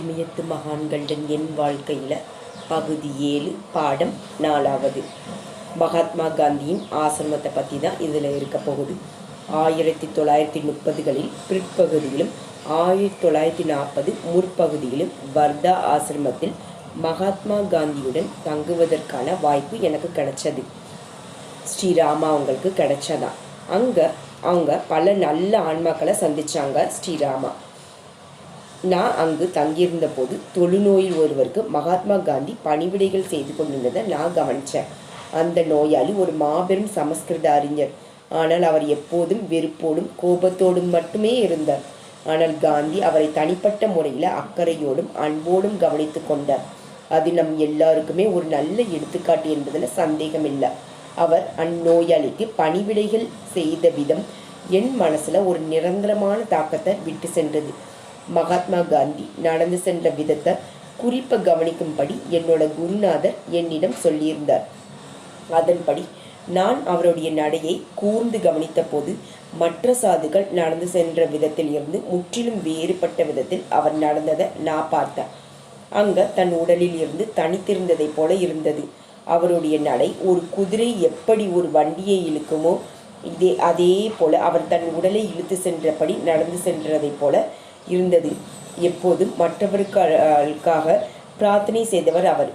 இமயத்து மகான்களுடன் என் வாழ்க்கையில் பகுதி ஏழு பாடம் நாலாவது. மகாத்மா காந்தியின் ஆசிரமத்தை பற்றி தான் இதில் இருக்க போகுது. ஆயிரத்தி தொள்ளாயிரத்தி முப்பதுகளில் பிற்பகுதியிலும் ஆயிரத்தி தொள்ளாயிரத்தி நாற்பது முற்பகுதியிலும் வர்தா ஆசிரமத்தில் மகாத்மா காந்தியுடன் தங்குவதற்கான வாய்ப்பு எனக்கு கிடைச்சது. ஸ்ரீராமா அவங்களுக்கு கிடைச்சதா? அங்கே அவங்க பல நல்ல ஆன்மாக்களை சந்திச்சாங்க ஸ்ரீராமா. நான் அங்கு தங்கியிருந்த போது தொழுநோயில் ஒருவருக்கு மகாத்மா காந்தி பணிவிடைகள் செய்து கொண்டிருந்ததை நான் கவனித்தேன் அந்த நோயாளி ஒரு மாபெரும் சமஸ்கிருத அறிஞர். ஆனால் அவர் எப்போதும் வெறுப்போடும் கோபத்தோடும் மட்டுமே இருந்தார். ஆனால் காந்தி அவரை தனிப்பட்ட முறையில் அக்கறையோடும் அன்போடும் கவனித்து கொண்டார். அது நம் எல்லாருக்குமே ஒரு நல்ல எடுத்துக்காட்டு என்பதில் சந்தேகமில்லை. அவர் அந்நோயாளிக்கு பணிவிடைகள் செய்த விதம் என் மனசில் ஒரு நிரந்தரமான தாக்கத்தை விட்டு சென்றது. மகாத்மா காந்தி நடந்து சென்ற விதத்தை குறிப்பை கவனிக்கும்படி என்னோட குருநாதர் என்னிடம் சொல்லியிருந்தார். அதன்படி நான் அவருடைய நடையை கூர்ந்து கவனித்த போது மற்ற சாதுகள் நடந்து சென்ற விதத்தில் இருந்து முற்றிலும் வேறுபட்ட விதத்தில் அவர் நடந்ததை நான் பார்த்தேன். அங்க தன் உடலில் இருந்து தனித்திருந்ததைப் போல இருந்தது. அவருடைய நடை ஒரு குதிரை எப்படி ஒரு வண்டியை இழுக்குமோ இதே அதே போல அவர் தன் உடலை இழுத்து சென்றபடி நடந்து சென்றதைப் போல இருந்தது. எப்போதும் மற்றவர்களுக்காக பிரார்த்தனை செய்தவர் அவர்.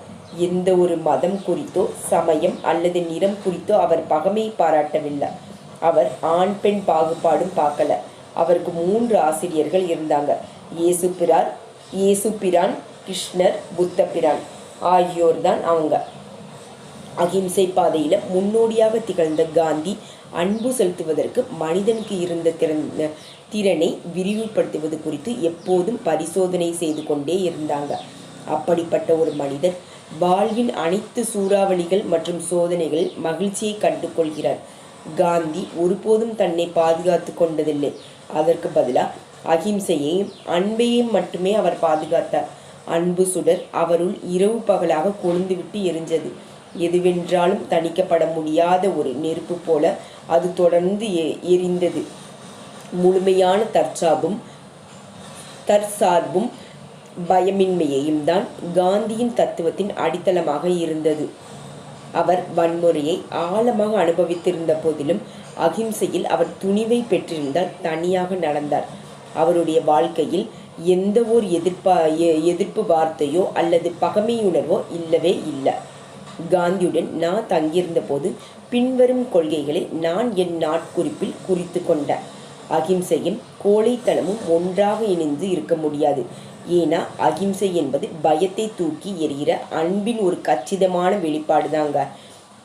எந்த ஒரு மதம் குறித்தோ சமயம் அல்லது நிறம் குறித்தோ அவர் பகமையை பாராட்டவில்லை. அவர் ஆண் பெண் பாகுபாடும் பார்க்கல. அவருக்கு மூன்று ஆசிரியர்கள் இருந்தாங்க. இயேசு பிரார் இயேசு பிரான் கிருஷ்ணர் புத்த பிரான் ஆகியோர் தான் அவங்க. அகிம்சை பாதையில் முன்னோடியாக திகழ்ந்த காந்தி அன்பு செலுத்துவதற்கு மனிதனுக்கு இருந்த திறந்த திறனை விரிவுபடுத்துவது குறித்து எப்போதும் பரிசோதனை செய்து கொண்டே இருந்தாங்க. அப்படிப்பட்ட ஒரு மனிதர் வாழ்வின் அனைத்து சூறாவளிகள் மற்றும் சோதனைகளில் மகிழ்ச்சியை கண்டுகொள்கிறார். காந்தி ஒருபோதும் தன்னை பாதுகாத்து கொண்டதில்லை. அதற்கு பதிலாக அகிம்சையையும் அன்பையும் மட்டுமே அவர் பாதுகாத்தார். அன்பு சுடர் அவருள் இரவு பகலாக கொழுந்துவிட்டு எரிஞ்சது. எதுவென்றாலும் தணிக்கப்பட முடியாத ஒரு நெருப்பு போல அது தொடர்ந்து எ- எரிந்தது. முழுமையான தற்சார்பும் தற்சார்பும் பயமின்மையையும் தான் காந்தியின் தத்துவத்தின் அடித்தளமாக இருந்தது. அவர் வன்முறையை ஆழமாக அனுபவித்திருந்த போதிலும் அகிம்சையில் அவர் துணிவை பெற்றிருந்தால் தனியாக நடந்தார். அவருடைய வாழ்க்கையில் எந்த ஒரு எதிர்ப்பா எ- எதிர்ப்பு வார்த்தையோ அல்லது பகமையுணர்வோ இல்லவே இல்லை. காந்தியுடன் நான் தங்கியிருந்த போது பின்வரும் கொள்கைகளை நான் என் நாட்குறிப்பில் குறித்து கொண்டேன் அகிம்சையும் கோழைத்தனமும் ஒன்றாக இணைந்து இருக்க முடியாது. ஏன்னா அகிம்சை என்பது பயத்தை தூக்கி எறிகிற அன்பின் ஒரு கச்சிதமான வெளிப்பாடு தாங்க.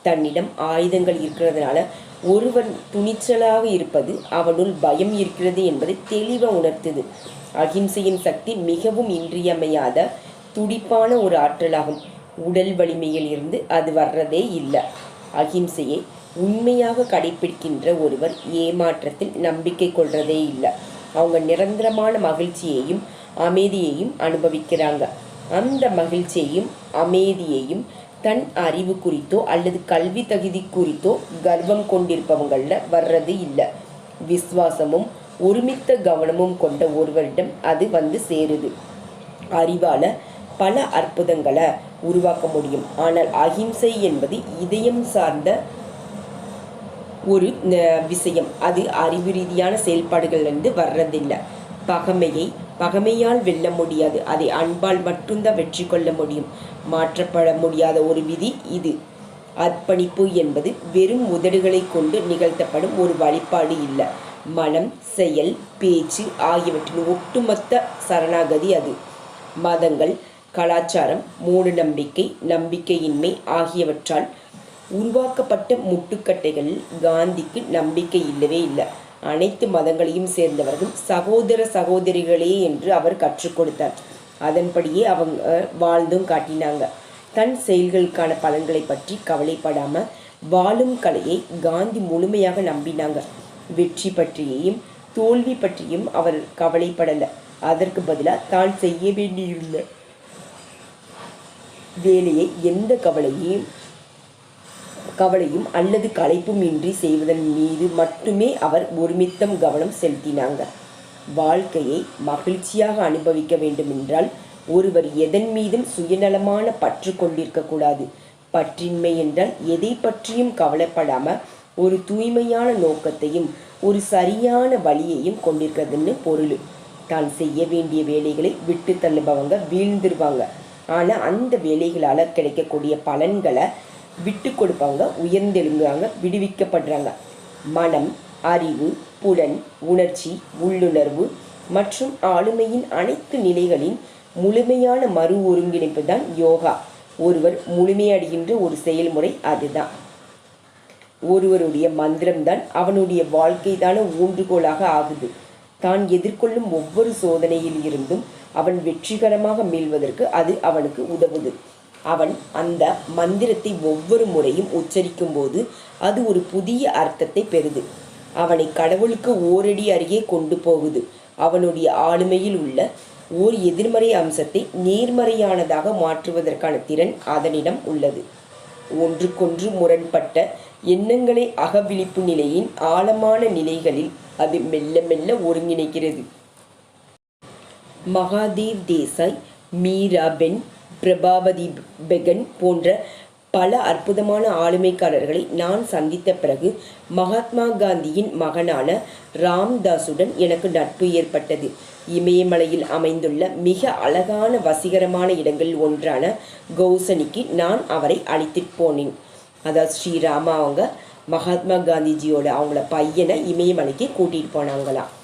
தன்னிடம் ஆயுதங்கள் இருக்கிறதுனால ஒருவன் துணிச்சலாக இருப்பது அவனுள் பயம் இருக்கிறது என்பதை தெளிவாக உணர்த்துது. அகிம்சையின் சக்தி மிகவும் இன்றியமையாத துடிப்பான ஒரு ஆற்றலாகும். உடல் வலிமையில் இருந்து அது வர்றதே இல்லை. அகிம்சையை உண்மையாக கடைபிடிக்கின்ற ஒருவர் ஏமாற்றத்தில் நம்பிக்கை கொள்றதே இல்லை. அவங்க நிரந்தரமான மகிழ்ச்சியையும் அமைதியையும் அனுபவிக்கிறாங்க. அந்த மகிழ்ச்சியையும் அமைதியையும் தன் அறிவு குறித்தோ அல்லது கல்வி தகுதி குறித்தோ கர்வம் கொண்டிருப்பவங்களில் வர்றது இல்லை. விசுவாசமும் ஒருமித்த கவனமும் கொண்ட ஒருவரிடம் அது வந்து சேருது. அறிவால பல அற்புதங்களை உருவாக்க முடியும். ஆனால் அகிம்சை என்பது இதயம் சார்ந்த ஒரு அஹ், விஷயம். அது அறிவு ரீதியான செயல்பாடுகள்லேருந்து வர்றதில்லை. பகமையை பகமையால் வெல்ல முடியாது. அதை அன்பால் மட்டும்தான் வெற்றி கொள்ள முடியும். மாற்றப்பட முடியாத ஒரு விதி இது. அர்ப்பணிப்பு என்பது வெறும் உதடுகளை கொண்டு நிகழ்த்தப்படும் ஒரு வழிபாடு இல்லை. மனம் செயல் பேச்சு ஆகியவற்றின் ஒட்டுமொத்த சரணாகதி அது. மதங்கள் கலாச்சாரம் மூட நம்பிக்கை நம்பிக்கையின்மை ஆகியவற்றால் உருவாக்கப்பட்ட முட்டுக்கட்டைகளில் காந்திக்கு நம்பிக்கை இல்லவே இல்லை. அனைத்து மதங்களையும் சேர்ந்தவர்கள் சகோதர சகோதரிகளே என்று அவர் கற்றுக் கொடுத்தார். அதன்படியே அவங்க வாழ்ந்தும் காட்டினாங்க. தன் செயல்களுக்கான பலன்களை பற்றி கவலைப்படாம வாழும் கலையை காந்தி முழுமையாக நம்பினாங்க. வெற்றி பற்றியும் தோல்வி பற்றியும் அவர் கவலைப்படலை. அதற்கு பதிலாக தான் செய்ய வேண்டியிருந்த வேலையை எந்த கவலையும் கவலையும் அல்லது களைப்பும் இன்றி செய்வதன் மீது மட்டுமே அவர் ஒருமித்தம் கவனம் செலுத்தினாங்க. வாழ்க்கையை மகிழ்ச்சியாக அனுபவிக்க வேண்டுமென்றால் ஒருவர் எதன் மீதும் சுயநலமான பற்று கொண்டிருக்கக்கூடாது பற்றின்மை என்றால் எதை பற்றியும் கவலைப்படாம ஒரு தூய்மையான நோக்கத்தையும் ஒரு சரியான வழியையும் கொண்டிருக்கிறதுன்னு பொருள். தான் செய்ய வேண்டிய வேலைகளை விட்டு தள்ளுபவங்க வீழ்ந்துருவாங்க. ஆனால் அந்த வேலைகளால் கிடைக்கக்கூடிய பலன்களை விட்டு கொடுப்பவங்க உயர்ந்தெழுங்குறாங்க விடுவிக்கப்படுறாங்க. மனம் அறிவு புலன் உணர்ச்சி உள்ளுணர்வு மற்றும் ஆளுமையின் அனைத்து நிலைகளின் முழுமையான மறு ஒருங்கிணைப்பு தான் யோகா. ஒருவர் முழுமையடைகின்ற ஒரு செயல்முறை அதுதான். ஒருவருடைய மந்திரம்தான் அவனுடைய வாழ்க்கைதான ஊன்றுகோலாக ஆகுது. தான் எதிர்கொள்ளும் ஒவ்வொரு சோதனையில் இருந்தும் அவன் வெற்றிகரமாக மீள்வதற்கு அது அவனுக்கு உதவுது. அவன் அந்த மந்திரத்தை ஒவ்வொரு முறையும் உச்சரிக்கும் போது அது ஒரு புதிய அர்த்தத்தை பெறுது. அவனை கடவுளுக்கு ஓரடி அருகே கொண்டு போகுது. அவனுடைய ஆளுமையில் உள்ள ஓர் எதிர்மறை அம்சத்தை நேர்மறையானதாக மாற்றுவதற்கான திறன் அதனிடம் உள்ளது. ஒன்றுக்கொன்று முரண்பட்ட எண்ணங்களை அகவிழிப்பு நிலையின் ஆழமான நிலைகளில் அது மெல்ல மெல்ல ஒருங்கிணைக்கிறது. மகாதேவ் தேசாய் மீரா பென் பிரபாவதி பெகன் போன்ற பல அற்புதமான ஆளுமைக்காரர்களை நான் சந்தித்த பிறகு மகாத்மா காந்தியின் மகனான ராம்தாஸுடன் எனக்கு நட்பு ஏற்பட்டது. இமயமலையில் அமைந்துள்ள மிக அழகான வசீகரமான இடங்களில் ஒன்றான கௌசனிக்கு நான் அவரை அழைத்துட்டு போனேன். அதாவது ஸ்ரீராமா அவங்க மகாத்மா காந்திஜியோட அவங்கள பையனை இமயமலைக்கு கூட்டிகிட்டு போனாங்களாம்